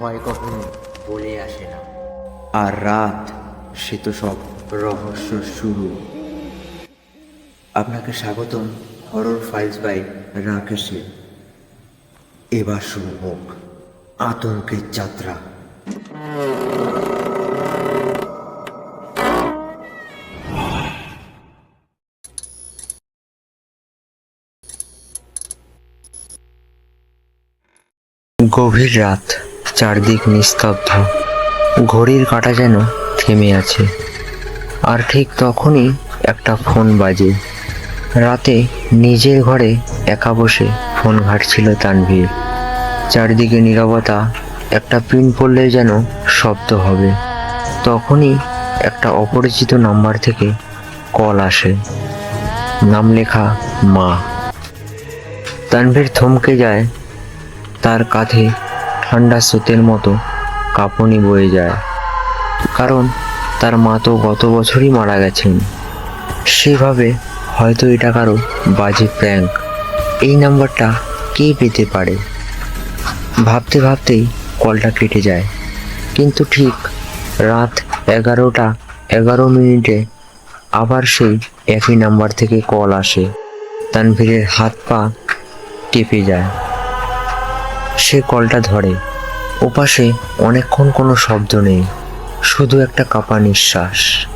ভয় কখনো বলে আসে না। আর রাত, সে তো সব রহস্য শুরু। আপনাকে স্বাগতম হরর ফাইলস বাই রাকেশে এবার শুরু হোক আতঙ্কের যাত্রা। গভীর রাত। চারদিক নিস্তব্ধ। ঘড়ির কাঁটা যেন থেমে আছে। আর ঠিক তখনই একটা ফোন বাজে। রাতে নিজের ঘরে একা বসে ফোন ঘাটছিল তানভীর। চারদিকে নিরবতা, একটা পিন পড়লে যেন শব্দ হবে। তখনই একটা অপরিচিত নাম্বার থেকে কল আসে। নাম লেখা, মা। তানভীর থমকে যায় তার কাঁধে ঠান্ডা স্রোতের মতো কাঁপুনি বয়ে যায়। কারণ তার মা তো গত বছরই মারা গেছেন। সেভাবে হয়তো এটা কারও বাজে প্র্যাঙ্ক এই নাম্বারটা কে পেতে পারে? ভাবতে ভাবতেই কলটা কেটে যায়। কিন্তু ঠিক রাত এগারোটা এগারো মিনিটে আবার সেই একই নাম্বার থেকে কল আসে। তানভীরের হাত পা কেঁপে যায়। সে কলটা ধরে। ওপাশে অনেকক্ষণ কোনো শব্দ নেই, শুধু একটা কাপা নিঃশ্বাস।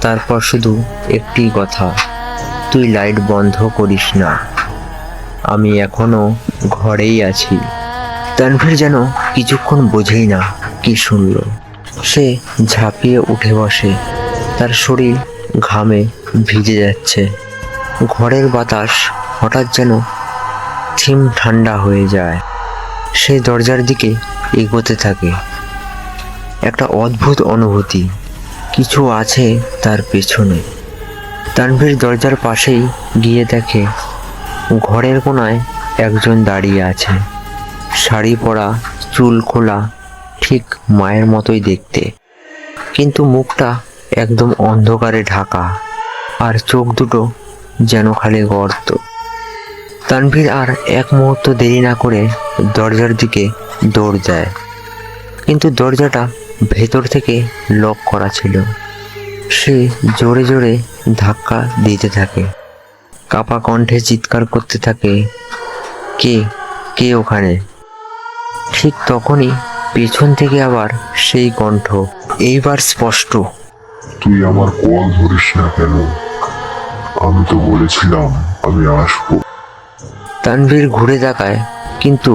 তারপর শুধু একটি কথা, তুই লাইট বন্ধ করিস না। আমি এখনও ঘরেই আছি। তানভীর যেন কিছুক্ষণ বোঝেই না কি শুনল। সে ঝাঁপিয়ে উঠে বসে। তার শরীর ঘামে ভিজে যাচ্ছে। ঘরের বাতাস হঠাৎ যেন থিম ঠান্ডা হয়ে যায়। সে দরজার দিকে এগোতে থাকে। একটা অদ্ভুত অনুভূতি কিছু আছে তার পেছনে। তানভীর দরজার পাশেই গিয়ে দেখে, ঘরের কোনায় একজন দাঁড়িয়ে আছে। শাড়ি পরা, চুল খোলা, ঠিক মায়ের মতোই দেখতে। কিন্তু মুখটা একদম অন্ধকারে ঢাকা, আর চোখ দুটো যেন খালি গর্ত। তানভীর আর এক মুহূর্ত দেরি না করে দরজার দিকে দৌড় যায়। কিন্তু দরজাটা ভেতর থেকে লক করা ছিল। সে জোরে জোরে ধাক্কা দিতে থাকে। কাপা কণ্ঠে চিৎকার করতে থাকে, কে? কে ওখানে? ঠিক তখনই পেছন থেকে আবার সেই কণ্ঠ, এইবার স্পষ্ট। তুই আমার কল ধরিস না কেন? আমি তো বলেছিলাম আমি আসব। তানভীর ঘুরে তাকায়, কিন্তু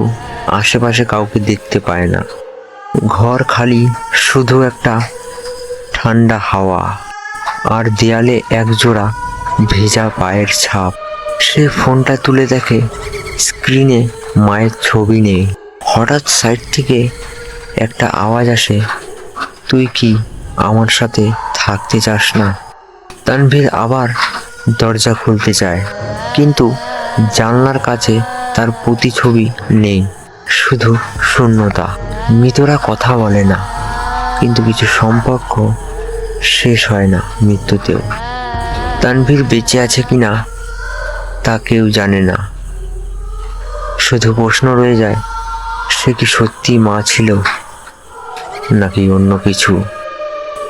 আশেপাশে কাউকে দেখতে পায় না। ঘর খালি, শুধু একটা ঠান্ডা হাওয়া, আর দেয়ালে একজোড়া ভেজা পায়ের ছাপ। সে ফোনটা তুলে দেখে, স্ক্রিনে মায়ের ছবি নেই। হঠাৎ সাইড থেকে একটা আওয়াজ আসে, তুই কি আমার সাথে থাকতে চাস না? তানভীর আবার দরজা খুলতে চায়, কিন্তু জানলার কাছে তার প্রতিছবি নেই, শুধু শূন্যতা। মৃতরা কথা বলে না, কিন্তু কিছু সম্পর্ক শেষ হয় না মৃত্যুতেও। তানভীর বেঁচে আছে কি না তা কেউ জানে না। শুধু প্রশ্ন রয়ে যায়, সে কি সত্যি মা ছিল, নাকি অন্য কিছু?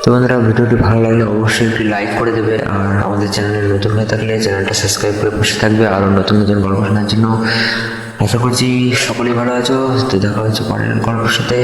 তো বন্ধুরা, ভিডিওটি ভালো লাগলে অবশ্যই একটি লাইক করে দেবে আর আমাদের চ্যানেলে নতুন হয়ে থাকলে চ্যানেলটা সাবস্ক্রাইব করে বসে থাকবে আরও নতুন নতুন গল্প শোনার জন্য। আশা করছি সকলেই ভালো আছো, তো দেখা হচ্ছে পরের গল্পের সাথে।